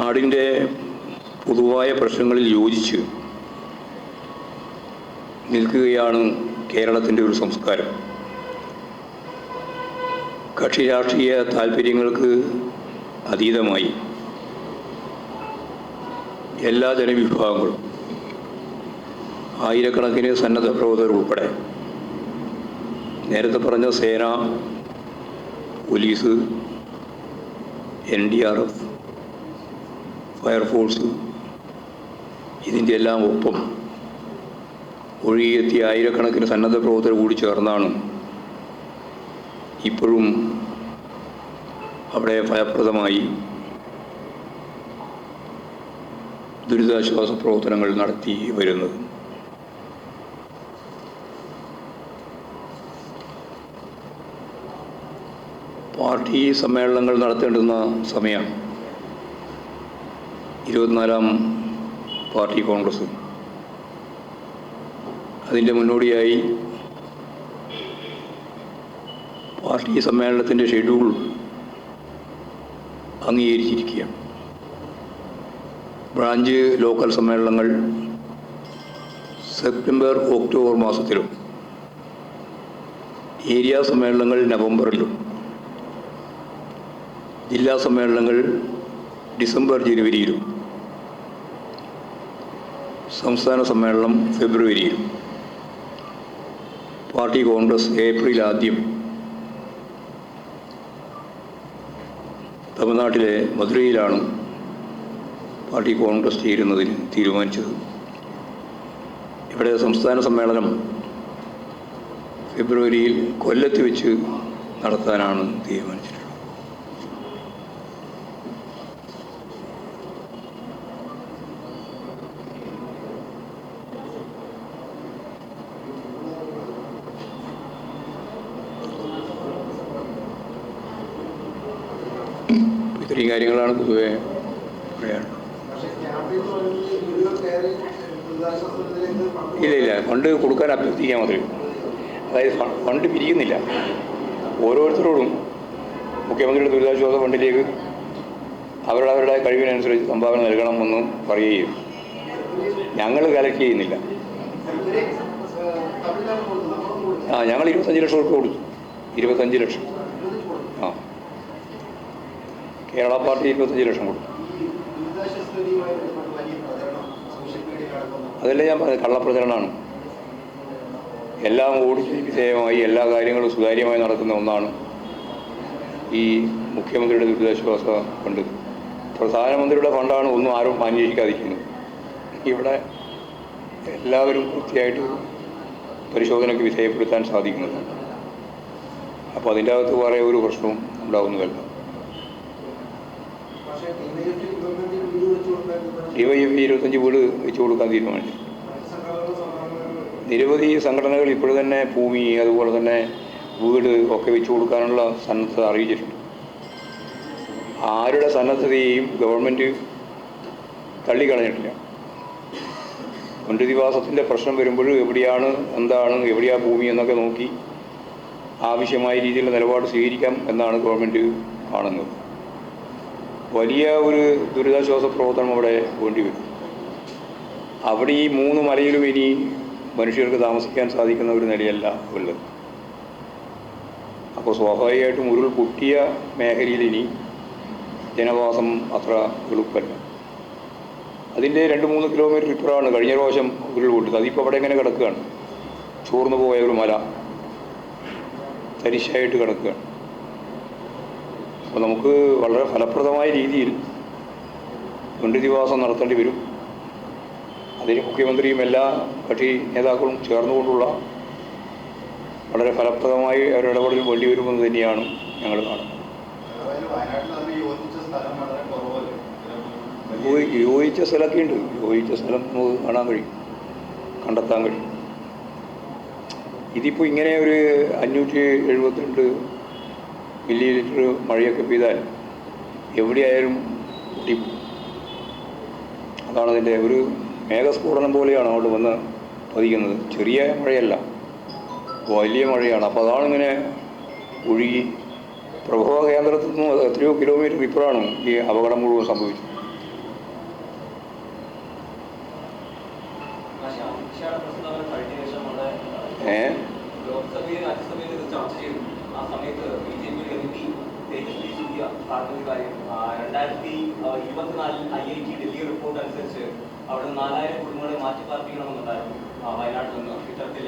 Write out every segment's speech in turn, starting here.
നാടിന്റെ പൊതുവായ പ്രശ്നങ്ങളിൽ യോജിച്ച് നിൽക്കുകയാണ് കേരളത്തിന്റെ ഒരു സംസ്കാരം. കക്ഷി രാഷ്ട്രീയ താല്പര്യങ്ങൾക്ക് അതീതമായി എല്ലാ ജനവിഭാഗങ്ങളും ആയിരക്കണക്കിന് സന്നദ്ധ പ്രവർത്തകർ ഉൾപ്പെടെ നേരത്തെ പറഞ്ഞ സേന police N D R F fire force ഇതിന്റെ എല്ലാം ഒപ്പം ഒഴുകിയെത്തിയ ആയിരക്കണക്കിന് സന്നദ്ധ പ്രവർത്തകർ കൂടി ചേർന്നാണ് ഇപ്പോഴും അവിടെ ഫലപ്രദമായി ദുരിതാശ്വാസ പ്രവർത്തനങ്ങൾ നടത്തി വരുന്നത്. പാർട്ടി സമ്മേളനങ്ങൾ നടത്തേണ്ടുന്ന സമയമാണ് ഇരുപത്തിനാലാം പാർട്ടി കോൺഗ്രസ്. അതിന്റെ മുന്നോടിയായി പാർട്ടി സമ്മേളനത്തിന്റെ ഷെഡ്യൂൾ അംഗീകരിച്ചിരിക്കുകയാണ്. ബ്രാഞ്ച് ലോക്കൽ സമ്മേളനങ്ങൾ സെപ്റ്റംബർ ഒക്ടോബർ മാസത്തിലും ഏരിയ സമ്മേളനങ്ങൾ നവംബറിലും ജില്ലാ സമ്മേളനങ്ങൾ ഡിസംബർ ജനുവരിയിലും സംസ്ഥാന സമ്മേളനം ഫെബ്രുവരിയിൽ പാർട്ടി കോൺഗ്രസ് ഏപ്രിൽ ആദ്യം. തമിഴ്നാട്ടിലെ മധുരയിലാണ് പാർട്ടി കോൺഗ്രസ് ചേരുന്നതിന് തീരുമാനിച്ചത്. ഇവിടെ സംസ്ഥാന സമ്മേളനം ഫെബ്രുവരിയിൽ കൊല്ലത്ത് വെച്ച് നടത്താനാണ് തീരുമാനിച്ചിട്ടുള്ളത്. ഇത്രയും കാര്യങ്ങളാണ് പൊതുവെ ഇല്ല ഇല്ല ഫണ്ട് കൊടുക്കാൻ അഭ്യർത്ഥിക്കാൻ മാത്രമേ അതായത് ഫണ്ട് പിരിക്കുന്നില്ല ഓരോരുത്തരോടും മുഖ്യമന്ത്രിയുടെ ദുരിതാശ്വാസ ഫണ്ടിലേക്ക് അവരുടെ അവരുടെ കഴിവിനനുസരിച്ച് സംഭാവന നൽകണമെന്ന് പറയുകയും ഞങ്ങൾ കലക്ട് ചെയ്യുന്നില്ല. ആ ഞങ്ങൾ ഇരുപത്തഞ്ച് ലക്ഷം റുപ്യ കൊടുത്തു. ഇരുപത്തഞ്ച് ലക്ഷം. കേരള പാർട്ടി ഇരുപത്തഞ്ച് ലക്ഷം കൊടുത്തു. അതല്ല ഞാൻ പറഞ്ഞത്? കള്ളപ്രചരണമാണ്. എല്ലാം കൂടി വിധേയമായി എല്ലാ കാര്യങ്ങളും സുതാര്യമായി നടക്കുന്ന ഒന്നാണ് ഈ മുഖ്യമന്ത്രിയുടെ ദുരിതാശ്വാസ ഫണ്ട്. പ്രധാനമന്ത്രിയുടെ ഫണ്ടാണ് ഒന്നും ആരും അന്വേഷിക്കാതിരിക്കുന്നത്. ഇവിടെ എല്ലാവരും കൃത്യമായിട്ട് പരിശോധനയ്ക്ക് വിധേയപ്പെടുത്താൻ സാധിക്കുന്നുണ്ട് അപ്പോൾ അതിന്റെ അകത്ത് വേറെ ഒരു പ്രശ്നവും ഉണ്ടാകുന്നതല്ല. ഡിവൈഎഫ് ഇരുപത്തഞ്ച് വീട് വെച്ച് കൊടുക്കാൻ തീരുമാനിച്ചു. നിരവധി സംഘടനകൾ ഇപ്പോൾ തന്നെ ഭൂമി അതുപോലെ തന്നെ വീട് ഒക്കെ വെച്ചു കൊടുക്കാനുള്ള സന്നദ്ധത അറിയിച്ചിട്ടുണ്ട്. ആരുടെ സന്നദ്ധതയെയും ഗവൺമെന്റ് തള്ളിക്കളഞ്ഞിട്ടില്ല. പുനരധിവാസത്തിന്റെ പ്രശ്നം വരുമ്പോൾ എവിടെയാണ് എന്താണ് എവിടെയാണ് ഭൂമി എന്നൊക്കെ നോക്കി ആവശ്യമായ രീതിയിലുള്ള നിലപാട് സ്വീകരിക്കാം എന്നാണ് ഗവൺമെന്റ് കാണുന്നത്. വലിയ ഒരു ദുരിതാശ്വാസ പ്രവർത്തനം അവിടെ വേണ്ടി വരും അവിടെ ഈ മൂന്ന് മലയിലും ഇനി മനുഷ്യർക്ക് താമസിക്കാൻ സാധിക്കുന്ന ഒരു നിലയല്ല ഉള്ളത്. അപ്പോൾ സ്വാഭാവികമായിട്ടും ഉരുൾ പൊട്ടിയ മേഖലയിൽ ഇനി ജനവാസം അത്ര എളുപ്പമല്ല. അതിന്റെ രണ്ട് മൂന്ന് കിലോമീറ്റർ ഇപ്പുറമാണ് കഴിഞ്ഞ പ്രാവശ്യം ഉരുൾ പൊട്ടിയത്. അതിപ്പോൾ അവിടെ എങ്ങനെ കിടക്കുകയാണ്? ചോർന്നു പോയ ഒരു മല തരിശായിട്ട് കിടക്കുകയാണ്. അപ്പോൾ നമുക്ക് വളരെ ഫലപ്രദമായ രീതിയിൽ പുനരധിവാസം നടത്തേണ്ടി വരും. അതിന് മുഖ്യമന്ത്രിയും എല്ലാ കക്ഷി നേതാക്കളും ചേർന്നുകൊണ്ടുള്ള വളരെ ഫലപ്രദമായി ഒരു ഇടപെടൽ വേണ്ടി വരുമെന്ന് തന്നെയാണ് ഞങ്ങൾ കാണുന്നത്. യോജി- യോജിച്ച സ്ഥലമൊക്കെ ഉണ്ട്. യോജിച്ച സ്ഥലം നമുക്ക് കാണാൻ കഴിയും. കണ്ടെത്താൻ കഴിയും. ഇതിപ്പോൾ ഇങ്ങനെ ഒരു അഞ്ഞൂറ്റി എഴുപത്തിരണ്ട് മില്ലി ലിറ്റർ മഴയൊക്കെ പെയ്താൽ എവിടെയായാലും പൊട്ടിപ്പോകും അതാണ് അതിന്റെ ഒരു മേഘസ്ഫോടനം പോലെയാണ് അങ്ങോട്ട് വന്ന് പതിക്കുന്നത്. ചെറിയ മഴയല്ല വലിയ മഴയാണ്. അപ്പോൾ അതാണിങ്ങനെ ഒഴുകി പ്രഭവ കേന്ദ്രത്തിൽ നിന്ന് എത്രയോ കിലോമീറ്റർ ഇപ്പോഴാണ് ഈ അപകടം മുഴുവൻ സംഭവിച്ചത്. ഏ? ആ സമയത്ത് ബി ജെ പിയുടെ എം പി തേജസ്വി സൂര്യ പറഞ്ഞൊരു കാര്യം രണ്ടായിരത്തി ഇരുപത്തിനാലിൽ I I T Delhi report അനുസരിച്ച് അവിടെ നാലായിരം കുടുംബങ്ങളെ മാറ്റി പാർപ്പിക്കണമെന്നുണ്ടായിരുന്നു. വയനാട്ടിൽ നിന്ന് ഇത്തരത്തിൽ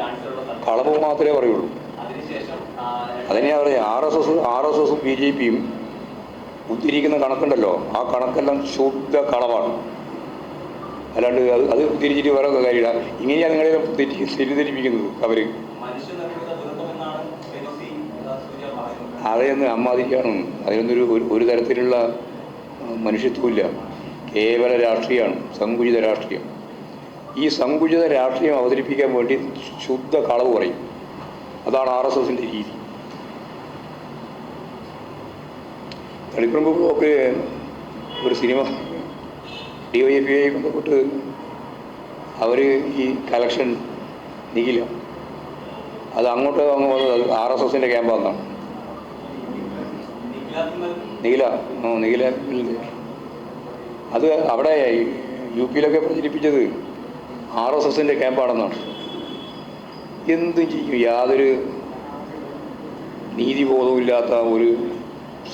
കളവ് മാത്രമേ പറയുള്ളൂ. അതിനുശേഷം അതിനെ പറയാം R S S R S എസും ബി ജെ പിയും ഉദ്ധരിക്കുന്ന കണക്കുണ്ടല്ലോ. ആ കണക്കെല്ലാം ശുദ്ധ കളവാണ്. അല്ലാണ്ട് അത് അത് തിരിച്ചിട്ട് വേറെ കാര്യമില്ല. ഇങ്ങനെയാണ് നിങ്ങളെ തെറ്റി തെറ്റിദ്ധരിപ്പിക്കുന്നത് അവർ മനുഷ്യനിർമ്മിത ദുരന്തമെന്നാണ് തേജസ്വി ആ, സൂര്യ പറയുന്നത് അതെയൊന്നും അമ്മാതിക്കാണ് അതിനൊന്നൊരു ഒരു- തരത്തിലുള്ള മനുഷ്യത്വമില്ല. കേവല രാഷ്ട്രീയമാണ് സങ്കുചിത രാഷ്ട്രീയം. ഈ സങ്കുചിത രാഷ്ട്രീയം അവതരിപ്പിക്കാൻ വേണ്ടി ശുദ്ധ കളവ് പറയും. അതാണ് ആർ എസ് എസിന്റെ രീതി. തളിപ്പറമ്പ് ഒരു cinema D Y F I ബന്ധപ്പെട്ട് അവർ ഈ കലക്ഷൻ നീക്കില്ല അത് അങ്ങോട്ട് അങ്ങ് വന്നത് ആർ എസ് എസിന്റെ ക്യാമ്പാന്നാണ്. നീല നീല അത് അവിടെ യു പിയിലൊക്കെ പ്രചരിപ്പിച്ചത് ആർ എസ് എസിന്റെ ക്യാമ്പാണെന്നാണ്. എന്തും ചെയ്യും. യാതൊരു നീതിബോധവുമില്ലാത്ത ഒരു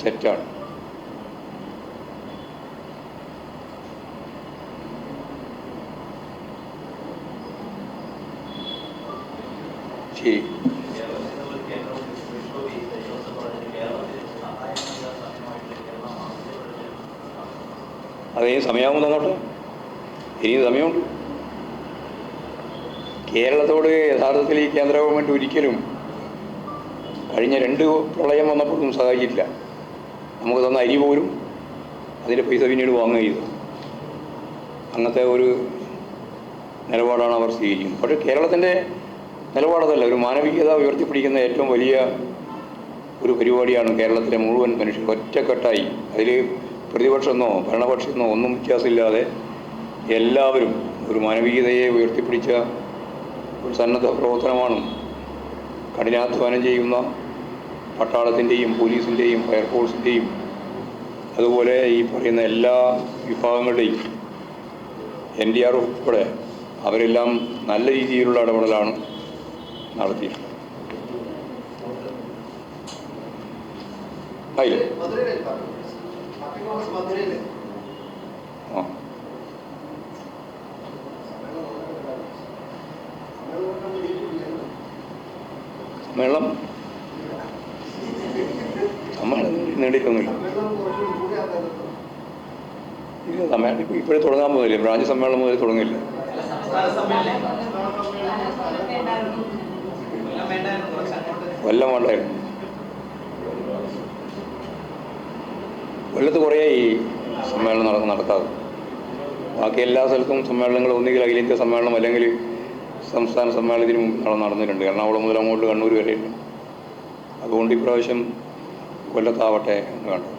സെറ്റാണ്. ശരി. അത് ഇനി സമയമാകുമ്പോൾ തന്നോട്ടെ ഇനിയും സമയമുണ്ട്. കേരളത്തോട് യഥാർത്ഥത്തിൽ ഈ കേന്ദ്ര ഗവൺമെന്റ് ഒരിക്കലും കഴിഞ്ഞ രണ്ട് പ്രളയം വന്നപ്പോഴും സഹായിച്ചിട്ടില്ല. നമുക്ക് തന്ന അരി പോലും അതിന്റെ പൈസ പിന്നീട് വാങ്ങുക അങ്ങനത്തെ ഒരു നിലപാടാണ് അവർ സ്വീകരിക്കുന്നത്. പക്ഷേ കേരളത്തിന്റെ നിലപാടതല്ല. ഒരു മാനവികത ഉയർത്തിപ്പിടിക്കുന്ന ഏറ്റവും വലിയ ഒരു പരിപാടിയാണ് കേരളത്തിലെ മുഴുവൻ മനുഷ്യർ ഒറ്റക്കെട്ടായി. അതിൽ പ്രതിപക്ഷമെന്നോ ഭരണപക്ഷമെന്നോ ഒന്നും വ്യത്യാസമില്ലാതെ എല്ലാവരും ഒരു മാനവികതയെ ഉയർത്തിപ്പിടിച്ച ഒരു സന്നദ്ധ പ്രവർത്തനമാണ് കഠിനാധ്വാനം ചെയ്യുന്ന പട്ടാളത്തിന്റെയും പോലീസിന്റെയും ഫയർഫോഴ്സിന്റെയും അതുപോലെ ഈ പറയുന്ന എല്ലാ വിഭാഗങ്ങളുടെയും എൻ ഡി ആർ ഉൾപ്പെടെ അവരെല്ലാം നല്ല രീതിയിലുള്ള ഇടപെടലാണ് നടത്തിയിട്ടുള്ളത്. ആയില്ലേ? മധുരയിലെ നമ്മൾ നേടിയിട്ടൊന്നുമില്ല ഇല്ല സമ്മേളനം ഇപ്പോൾ ഇപ്പോഴേ തുടങ്ങാൻ പോകില്ല ബ്രാഞ്ച് സമ്മേളനം മുതൽ തുടങ്ങില്ല കൊല്ലം വേണ്ടായിരുന്നു കുറച്ച് അങ്ങോട്ട് കൊല്ലം വേണ്ടായിരുന്നു കൊല്ലത്ത് കുറേ ഈ സമ്മേളനം നട നടത്താറ്. ബാക്കി എല്ലാ സ്ഥലത്തും സമ്മേളനങ്ങൾ ഒന്നുകിൽ അഖിലേന്ത്യാ സമ്മേളനം അല്ലെങ്കിൽ സംസ്ഥാന സമ്മേളനത്തിന് മുമ്പ് നട- നടന്നിട്ടുണ്ട്. എറണാകുളം മുതൽ അങ്ങോട്ട് കണ്ണൂർ വരെ ഉണ്ട് അതുകൊണ്ട് ഇപ്രാവശ്യം കൊല്ലത്താവട്ടെ എന്ന് കണ്ടു.